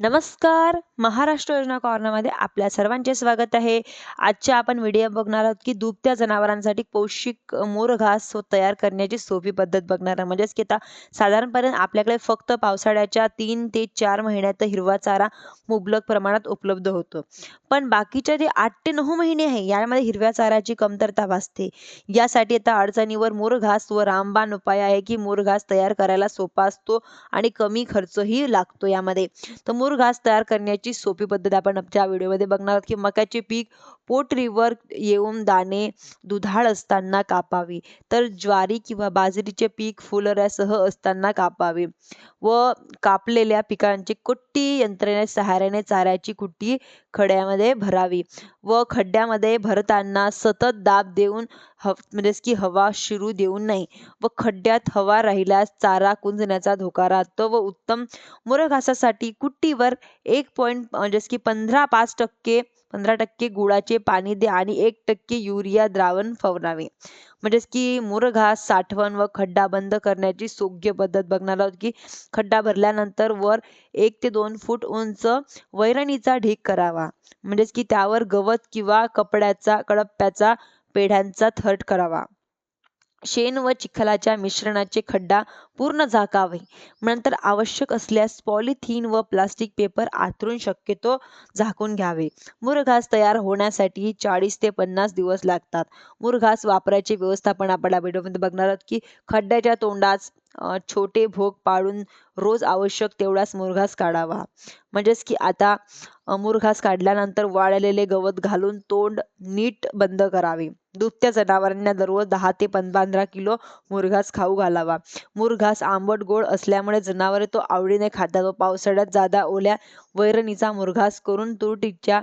नमस्कार. महाराष्ट्र योजना कॉर्नरमध्ये आपल्या सर्वांचे स्वागत आहे. आजच्या आपण व्हिडिओ बघणार आहोत की दुभत्या जनावरांसाठी पौष्टिक मोर घास हो तयार करण्याची सोपी पद्धत बघणार आहे म्हणजेच की आता साधारणपणे आपल्याकडे फक्त पावसाळ्याच्या तीन ते चार महिन्यात हिरवा चारा मुबलक प्रमाणात उपलब्ध होतो. पण बाकीचे जे आठ ते नऊ महिने आहे यामध्ये हिरव्या चाऱ्याची कमतरता भासते. यासाठी आता अडचणीवर मोर घास व रामबाण उपाय आहे की मोर घास तयार करायला सोपा असतो आणि कमी खर्चही लागतो यामध्ये. तर मसूर घास तयार करण्याची सोपी पद्धत आपण आमच्या व्हिडिओमध्ये बघणार आहोत की मक्याचे पीक पोटरीवर येऊन दाणे दुधाळ असताना कापावी. तर ज्वारी किंवा बाजरीचे पीक फुलऱ्यासह असताना कापावे व कापलेल्या पिकांची कुट्टी यंत्रणेच्या सहाय्याने चाऱ्याची कुट्टी खड्यामध्ये भरावी व खड्ड्यामध्ये भरताना सतत दाब देऊन ह म्हणजेच की हवा शिरू देऊ नये व खड्ड्यात हवा राहिल्यास चारा कुंजण्याचा धोका राहतो व उत्तम मुरघासासाठी कुट्टीवर एक पॉईंट म्हणजेच की पंधरा पाच टक्के पंधरा टक्के गुळाचे पाणी द्या आणि एक टक्के युरिया द्रावण फवारावे. म्हणजेच की मुरघास साठवण व खड्डा बंद करण्याची योग्य पद्धत बघणार आहोत की खड्डा भरल्यानंतर वर एक ते दोन फूट उंच वैरणीचा ढीग करावा. म्हणजेच की त्यावर गवत किंवा कपड्याचा कडप्प्याचा पेढ्यांचा थट करावा. शेण व चिखलाच्या मिश्रणाचे खड्डा पूर्ण झाकावे. नंतर आवश्यक असल्यास पॉलिथिन व प्लास्टिक पेपर आतरून शक्यतो झाकून घ्यावे. मुरघास तयार होण्यासाठी चाळीस ते पन्नास दिवस लागतात. मुरघास वापरायचे व्यवस्थापन आपण व्हिडिओमध्ये बघणार आहोत की खड्ड्याच्या तोंडात छोटे भोग पाळून रोज आवश्यक तेवढाच मुरघास काढावा. म्हणजेच की आता मुरघास काढल्यानंतर वाळलेले गवत घालून तोंड नीट बंद करावे. दुभत्या जनावरांना दररोज दहा ते पंधरा किलो मुरघास खाऊ घालावा. मुरघास आंबट गोड असल्यामुळे जनावरे तो आवडीने खातात व पावसाळ्यात जादा ओल्या वैरणीचा मुरघास करून तुरटीच्या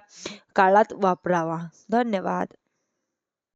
काळात वापरावा. धन्यवाद.